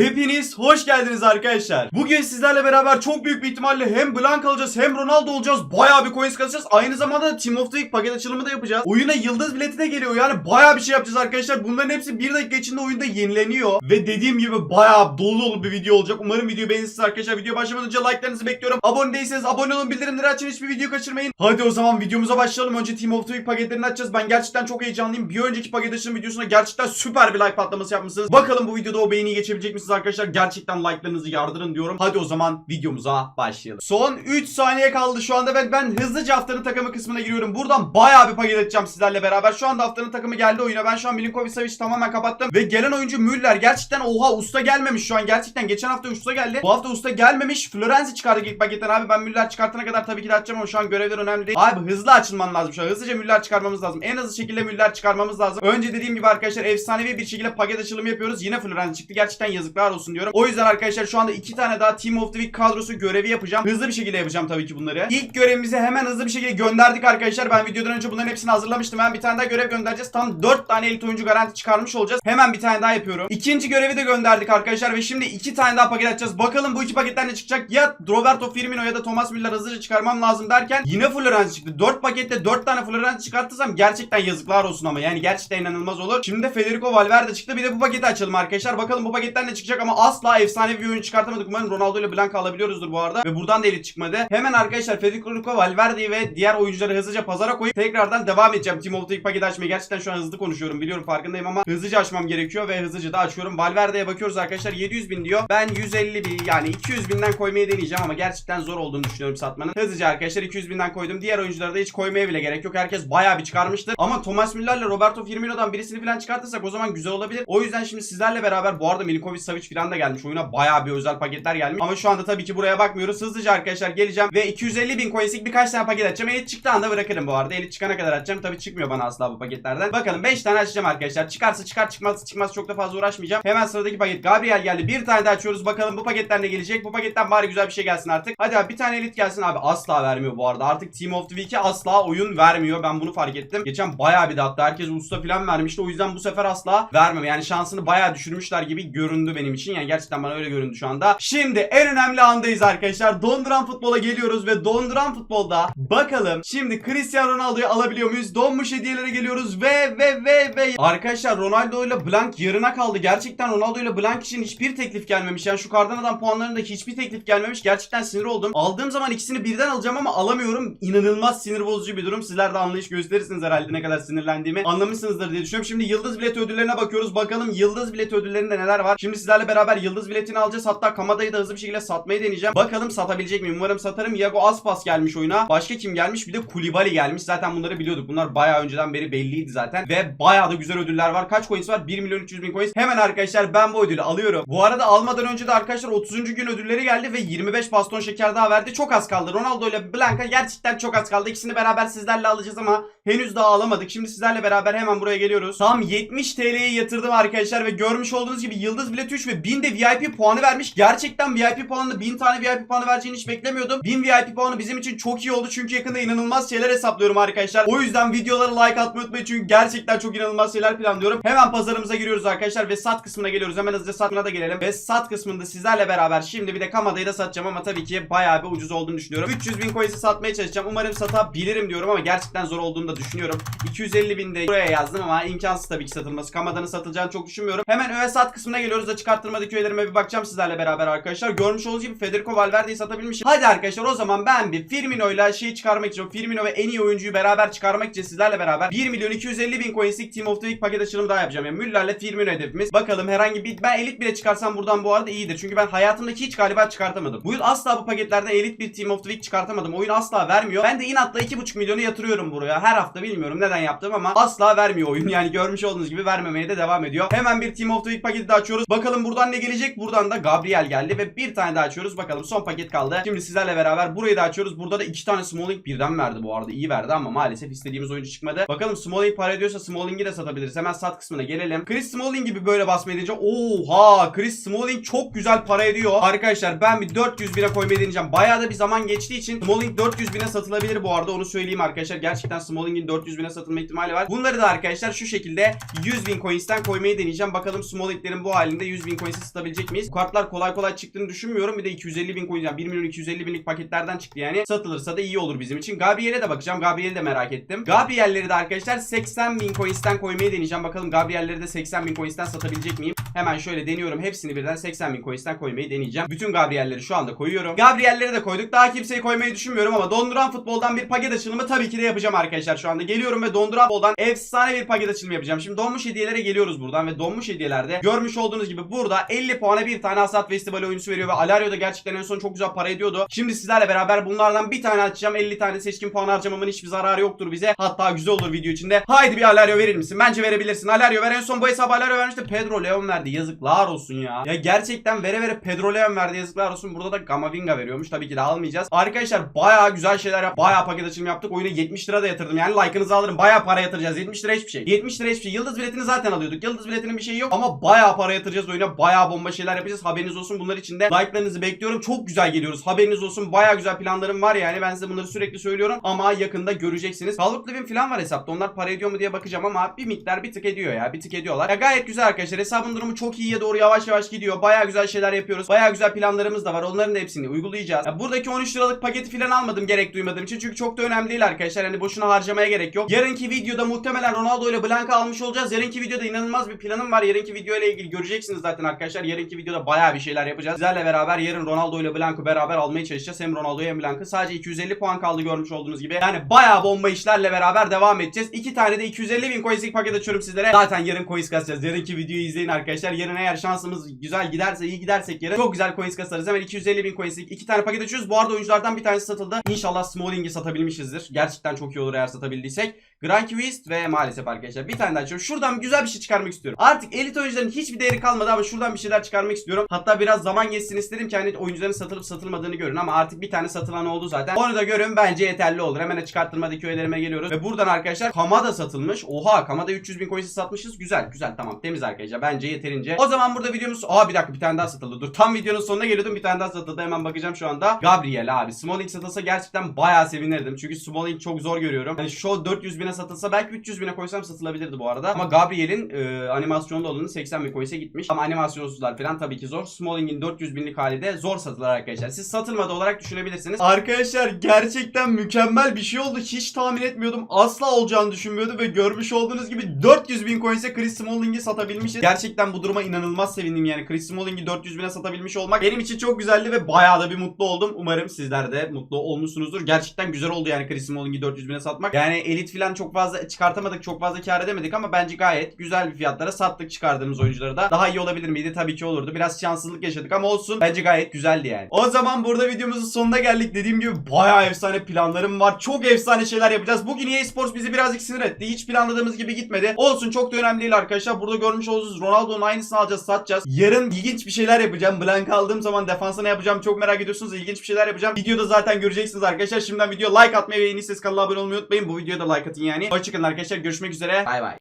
Hepiniz hoş geldiniz arkadaşlar. Bugün sizlerle beraber çok büyük bir ihtimalle hem Blank alacağız hem Ronaldo olacağız. Bayağı bir coins kasacağız. Aynı zamanda da Team of the Week paket açılımı da yapacağız. Oyuna yıldız bileti de geliyor. Yani bayağı bir şey yapacağız arkadaşlar. Bunların hepsi bir dakika içinde oyunda yenileniyor. Ve dediğim gibi bayağı dolu dolu bir video olacak. Umarım video beğenirsiniz arkadaşlar. Video başlamadan önce like'larınızı bekliyorum. Abone değilseniz abone olun. Bildirimleri açın. Hiçbir video kaçırmayın. Hadi o zaman videomuza başlayalım. Önce Team of the Week paketlerini açacağız. Ben gerçekten çok heyecanlıyım. Bir önceki paket açılım videosuna gerçekten süper bir like patlaması yapmışsınız. Bakalım bu videoda o beğeniyi geçebilecek misiniz arkadaşlar? Gerçekten like'larınızı yardırın diyorum. Hadi o zaman videomuza başlayalım. Son 3 saniye kaldı şu anda ben ben hızlıca haftanın takımı kısmına giriyorum. Buradan bayağı bir paket açacağım sizlerle beraber. Şu anda haftanın takımı geldi oyuna. Ben şu an Milinkovic Savic'i tamamen kapattım. Ve gelen oyuncu Müller. Gerçekten oha usta gelmemiş şu an. Gerçekten geçen hafta usta geldi. Bu hafta usta gelmemiş. Florenzi çıkardık ilk paketten abi. Ben Müller çıkartana kadar tabii ki de açacağım ama şu an görevler önemli değil. Abi hızlı açılman lazım şu an. Hızlıca Müller çıkarmamız lazım. En hızlı şekilde Müller çıkarmamız lazım. Önce dediğim gibi arkadaşlar efsanevi bir şekilde paket açılımı yapıyoruz. Yine Florenzi çıktı. Gerçekten yazıklar olsun diyorum. O yüzden arkadaşlar şu anda iki tane daha Team of the Week kadrosu görevi yapacağım. Hızlı bir şekilde yapacağım tabii ki bunları. İlk görevimizi hemen hızlı bir şekilde gönderdik arkadaşlar. Ben videodan önce bunların hepsini hazırlamıştım. Ben bir tane daha görev göndereceğiz. Tam 4 tane elit oyuncu garanti çıkarmış olacağız. Hemen bir tane daha yapıyorum. İkinci görevi de gönderdik arkadaşlar ve şimdi iki tane daha paket açacağız. Bakalım bu iki paketten ne çıkacak? Ya Roberto Firmino ya da Thomas Müller hızlıca çıkarmam lazım derken yine Florenzi çıktı. 4 pakette 4 tane Florenzi çıkartırsam gerçekten yazıklar olsun ama yani gerçekten inanılmaz olur. Şimdi de Federico Valverde çıktı. Bir de bu paketi açalım arkadaşlar. Bakalım bu paketten ne çıkacak ama asla efsanevi bir oyun çıkartamadık. Umarım Ronaldo ile Blanca alabiliyoruzdur bu arada. Ve buradan da elit çıkmadı. Hemen arkadaşlar Federico Valverde'yi ve diğer oyuncuları hızlıca pazara koyup tekrardan devam edeceğim. Team of the paketi açmaya gerçekten şu an hızlı konuşuyorum. Biliyorum farkındayım ama hızlıca açmam gerekiyor ve hızlıca da açıyorum. Valverde'ye bakıyoruz arkadaşlar 700 bin diyor. Ben 150 bin yani 200 binden koymaya deneyeceğim ama gerçekten zor olduğunu düşünüyorum satmanın. Hızlıca arkadaşlar 200 binden koydum. Diğer oyunculara da hiç koymaya bile gerek yok. Herkes bayağı bir çıkarmıştır. Ama Thomas Müller'le Roberto Firmino'dan birisini falan çıkartırsak o zaman güzel olabilir. O yüzden şimdi sizlerle beraber bu arada Milinkovic Savic falan da gelmiş. Oyuna bayağı bir özel paketler gelmiş. Ama şu anda tabii ki buraya bakmıyoruz. Hızlıca arkadaşlar geleceğim ve 250 bin coins'lik birkaç tane paket açacağım. Elit çıktığı anda bırakırım bu arada. Elit çıkana kadar açacağım. Tabii çıkmıyor bana asla bu paketlerden. Bakalım 5 tane açacağım arkadaşlar. Çıkarsa çıkar çıkmaz çıkmaz çok da fazla uğraşmayacağım. Hemen sıradaki paket Gabriel geldi. Bir tane daha açıyoruz. Bakalım bu paketten ne gelecek. Bu paketten bari güzel bir şey gelsin artık. Hadi abi bir tane elit gelsin abi. Asla vermiyor bu arada. Artık Team of the Week'e asla oyun vermiyor. Ben bunu fark ettim. Geçen bayağı bir de hatta herkes usta falan vermişti. O yüzden bu sefer asla vermem. Yani şansını bayağı düşürmüşler gibi göründü benim için. Yani gerçekten bana öyle göründü şu anda. Şimdi en önemli andayız arkadaşlar. Donduran futbola geliyoruz ve donduran futbolda bakalım şimdi Cristiano Ronaldo'yu alabiliyor muyuz? Donmuş hediyelere geliyoruz ve ve ve ve arkadaşlar Ronaldo ile Blank yarına kaldı. Gerçekten Ronaldo ile Blank için hiçbir teklif gelmemiş. Yani şu kardan adam puanlarında hiçbir teklif gelmemiş. Gerçekten sinir oldum. Aldığım zaman ikisini birden alacağım ama alamıyorum. İnanılmaz sinir bozucu bir durum. Sizler de anlayış gösterirsiniz herhalde ne kadar sinirlendiğimi. Anlamışsınızdır diye düşünüyorum. Şimdi yıldız bilet ödüllerine bakıyoruz. Bakalım yıldız bilet ödüllerinde neler var. Şimdi sizlerle beraber yıldız biletini alacağız. Hatta Kamada'yı da hızlı bir şekilde satmayı deneyeceğim. Bakalım satabilecek miyim? Umarım satarım. Iago Aspas gelmiş oyuna. Başka kim gelmiş? Bir de Kulibali gelmiş. Zaten bunları biliyorduk. Bunlar bayağı önceden beri belliydi zaten. Ve bayağı da güzel ödüller var. Kaç coins var? 1 milyon 300 bin coins. Hemen arkadaşlar ben bu ödülü alıyorum. Bu arada almadan önce de arkadaşlar 30. gün ödülleri geldi ve 25 baston şeker daha verdi. Çok az kaldı. Ronaldo ile Blanca gerçekten çok az kaldı. İkisini beraber sizlerle alacağız ama henüz daha alamadık. Şimdi sizlerle beraber hemen buraya geliyoruz. Tam 70 TL'ye yatırdım arkadaşlar ve görmüş olduğunuz gibi yıldız bileti 3 ve 1000 de VIP puanı vermiş. Gerçekten VIP puanında 1000 tane VIP puanı vereceğini hiç beklemiyordum. 1000 VIP puanı bizim için çok iyi oldu çünkü yakında inanılmaz şeyler hesaplıyorum arkadaşlar. O yüzden videolara like atmayı unutmayın çünkü gerçekten çok inanılmaz şeyler planlıyorum. Hemen pazarımıza giriyoruz arkadaşlar ve sat kısmına geliyoruz. Hemen hızlıca satına da gelelim. Ve sat kısmında sizlerle beraber şimdi bir de Kamada'yı da satacağım ama tabii ki bayağı bir ucuz olduğunu düşünüyorum. 300 bin coins'i satmaya çalışacağım. Umarım satabilirim diyorum ama gerçekten zor olduğunu da düşünüyorum. 250 bin de buraya yazdım ama imkansız tabii ki satılması. Kamada'nın satılacağını çok düşünmüyorum. Hemen öğe sat kısmına geliyoruz. Açık arttırmadaki üyelerime bir bakacağım sizlerle beraber arkadaşlar. Görmüş olduğunuz gibi Federico Valverde'yi satabilmişim. Hadi arkadaşlar o zaman ben bir Firmino ile şeyi çıkarmak için, Firmino ve en iyi oyuncuyu beraber çıkarmak için sizlerle beraber 1 milyon 250 bin coins'lik Team of the Week paket açılımı daha yapacağım. Yani Müller'le Firmino hedefimiz. Bakalım herhangi bir ben elit bile çıkarsam buradan bu arada iyidir. Çünkü ben hayatımdaki hiç galiba çıkartamadım. Bu yıl asla bu paketlerden elit bir Team of the Week çıkartamadım. Oyun asla vermiyor. Ben de inatla 2,5 milyonu yatırıyorum buraya. Her hafta bilmiyorum neden yaptım ama asla vermiyor oyun. Yani görmüş olduğunuz gibi vermemeye de devam ediyor. Hemen bir Team of the Week paketi de açıyoruz. Bakalım buradan ne gelecek? Buradan da Gabriel geldi ve bir tane daha açıyoruz. Bakalım son paket kaldı. Şimdi sizlerle beraber burayı da açıyoruz. Burada da iki tane Smalling birden verdi bu arada. iyi verdi ama maalesef istediğimiz oyuncu çıkmadı. Bakalım Smalling para ediyorsa Smalling'i de satabiliriz. Hemen sat kısmına gelelim. Chris Smalling gibi böyle basma edince oha Chris Smalling çok güzel para ediyor. Arkadaşlar ben bir 400 bine koymayı deneyeceğim. Bayağı da bir zaman geçtiği için Smalling 400 bine satılabilir bu arada. Onu söyleyeyim arkadaşlar. Gerçekten Smalling'in 400 bine satılma ihtimali var. Bunları da arkadaşlar şu şekilde 100 bin coins'ten koymayı deneyeceğim. Bakalım Smalling'lerin bu halinde 100 bin bin coins'e satabilecek miyiz? Bu kartlar kolay kolay çıktığını düşünmüyorum. Bir de 250 bin coin yani 1 milyon 250 binlik paketlerden çıktı yani. Satılırsa da iyi olur bizim için. Gabriel'e de bakacağım. Gabriel'i de merak ettim. Gabriel'leri de arkadaşlar 80 bin coins'ten koymayı deneyeceğim. Bakalım Gabriel'leri de 80 bin coins'ten satabilecek miyim? Hemen şöyle deniyorum. Hepsini birden 80 bin coins'ten koymayı deneyeceğim. Bütün Gabriel'leri şu anda koyuyorum. Gabriel'leri de koyduk. Daha kimseyi koymayı düşünmüyorum ama donduran futboldan bir paket açılımı tabii ki de yapacağım arkadaşlar şu anda. Geliyorum ve donduran futboldan efsane bir paket açılımı yapacağım. Şimdi donmuş hediyelere geliyoruz buradan ve donmuş hediyelerde görmüş olduğunuz gibi burada 50 puana bir tane Hasat Festivali oyuncusu veriyor ve Alario da gerçekten en son çok güzel para ediyordu. Şimdi sizlerle beraber bunlardan bir tane açacağım. 50 tane seçkin puan harcamamın hiçbir zararı yoktur bize. Hatta güzel olur video içinde. Haydi bir Alario verir misin? Bence verebilirsin. Alario ver. En son bu hesabı Alario vermişti. Pedro Leon verdi. Yazıklar olsun ya. Ya gerçekten vere vere Pedro Leon verdi. Yazıklar olsun. Burada da Gamavinga veriyormuş. Tabii ki de almayacağız. Arkadaşlar bayağı güzel şeyler yap. Bayağı paket açılımı yaptık. Oyuna 70 lira da yatırdım. Yani like'ınızı alırım. Bayağı para yatıracağız. 70 lira hiçbir şey. 70 lira hiçbir şey. Yıldız biletini zaten alıyorduk. Yıldız biletinin bir şeyi yok. Ama bayağı para yatıracağız oyuna. Bayağı bomba şeyler yapacağız. Haberiniz olsun. Bunlar için de like'larınızı bekliyorum. Çok güzel geliyoruz. Haberiniz olsun. Bayağı güzel planlarım var yani. Ben size bunları sürekli söylüyorum. Ama yakında göreceksiniz. Sağlık Living falan var hesapta. Onlar para ediyor mu diye bakacağım ama bir miktar bir tık ediyor ya. Bir tık ediyorlar. Ya gayet güzel arkadaşlar. Hesabın durumu çok iyiye doğru yavaş yavaş gidiyor. Bayağı güzel şeyler yapıyoruz. Bayağı güzel planlarımız da var. Onların da hepsini uygulayacağız. Ya buradaki 13 liralık paketi falan almadım gerek duymadığım için. Çünkü çok da önemli değil arkadaşlar. Hani boşuna harcamaya gerek yok. Yarınki videoda muhtemelen Ronaldo ile Blanka almış olacağız. Yarınki videoda inanılmaz bir planım var. Yarınki video ile ilgili göreceksiniz zaten arkadaşlar. Yarınki videoda bayağı bir şeyler yapacağız. Sizlerle beraber yarın Ronaldo ile Blanka beraber almaya çalışacağız. Hem Ronaldo'yu hem Blanka. Sadece 250 puan kaldı görmüş olduğunuz gibi. Yani bayağı bomba işlerle beraber devam edeceğiz. İki tane de 250 bin coins'lik paket açıyorum sizlere. Zaten yarın coins kasacağız. Yarınki videoyu izleyin arkadaşlar. Yarın eğer şansımız güzel giderse iyi gidersek yarın çok güzel coins kasarız. Hemen 250 bin coins'lik iki tane paket açıyoruz. Bu arada oyunculardan bir tanesi satıldı. İnşallah Smalling'i satabilmişizdir. Gerçekten çok iyi olur eğer satabildiysek. Grand Quest ve maalesef arkadaşlar bir tane daha açıyorum. Şuradan güzel bir şey çıkarmak istiyorum. Artık elit oyuncuların hiçbir değeri kalmadı ama şuradan bir şeyler çıkarmak istiyorum. Hatta biraz zaman geçsin istedim ki hani oyuncuların satılıp satılmadığını görün ama artık bir tane satılan oldu zaten. Onu da görün bence yeterli olur. Hemen çıkarttırmadaki öğelerime geliyoruz. Ve buradan arkadaşlar Kamada satılmış. Oha Kamada 300 bin coins'i satmışız. Güzel güzel tamam temiz arkadaşlar. Bence yeterince. O zaman burada videomuz... Aa bir dakika bir tane daha satıldı. Dur tam videonun sonuna geliyordum. Bir tane daha satıldı. Hemen bakacağım şu anda. Gabriel abi. Smalling satılsa gerçekten bayağı sevinirdim. Çünkü Smalling çok zor görüyorum. Hani şu 400 bine satılsa belki 300 bine koysam satılabilirdi bu arada. Ama Gabriel'in e, animasyonda olanı 80 bin coins'e gitmiş. Ama animasyonsuzlar falan tabii ki zor. Smalling'in 400 binlik hali de zor satılır arkadaşlar. Siz satılmadı olarak düşünebilirsiniz. Arkadaşlar gerçekten mükemmel bir şey oldu. Hiç tahmin etmiyordum. Asla olacağını düşünmüyordum ve görmüş olduğunuz gibi 400 bin coins'e Chris Smalling'i satabilmişiz. Gerçekten bu duruma inanılmaz sevindim yani. Chris Smalling'i 400 bine satabilmiş olmak benim için çok güzeldi ve bayağı da bir mutlu oldum. Umarım sizler de mutlu olmuşsunuzdur. Gerçekten güzel oldu yani Chris Smalling'i 400 bine satmak. Yani elit falan çok fazla çıkartamadık. Çok fazla kar edemedik ama bence gayet güzel bir fiyatlara sattık çıkardığımız oyuncuları da. Daha iyi olabilir miydi? Tabii ki olurdu. Biraz şanssızlık yaşadık ama olsun. Bence gayet güzeldi yani. O zaman burada videomuzun sonuna geldik. Dediğim gibi bayağı efsane planlarım var. Çok efsane şeyler yapacağız. Bugün EA Sports bizi birazcık sinir etti. Hiç planladığımız gibi gitmedi. Olsun çok da önemli değil arkadaşlar. Burada görmüş olduğunuz Ronaldo'nun aynısını alacağız satacağız. Yarın ilginç bir şeyler yapacağım. Blank aldığım zaman defansa ne yapacağım çok merak ediyorsunuz. İlginç bir şeyler yapacağım. Videoda zaten göreceksiniz arkadaşlar. Şimdiden video like atmayı ve en iyisi kanala abone olmayı unutmayın. Bu videoya da like atın yani. Hoşçakalın arkadaşlar. Görüşmek üzere. Bay bay.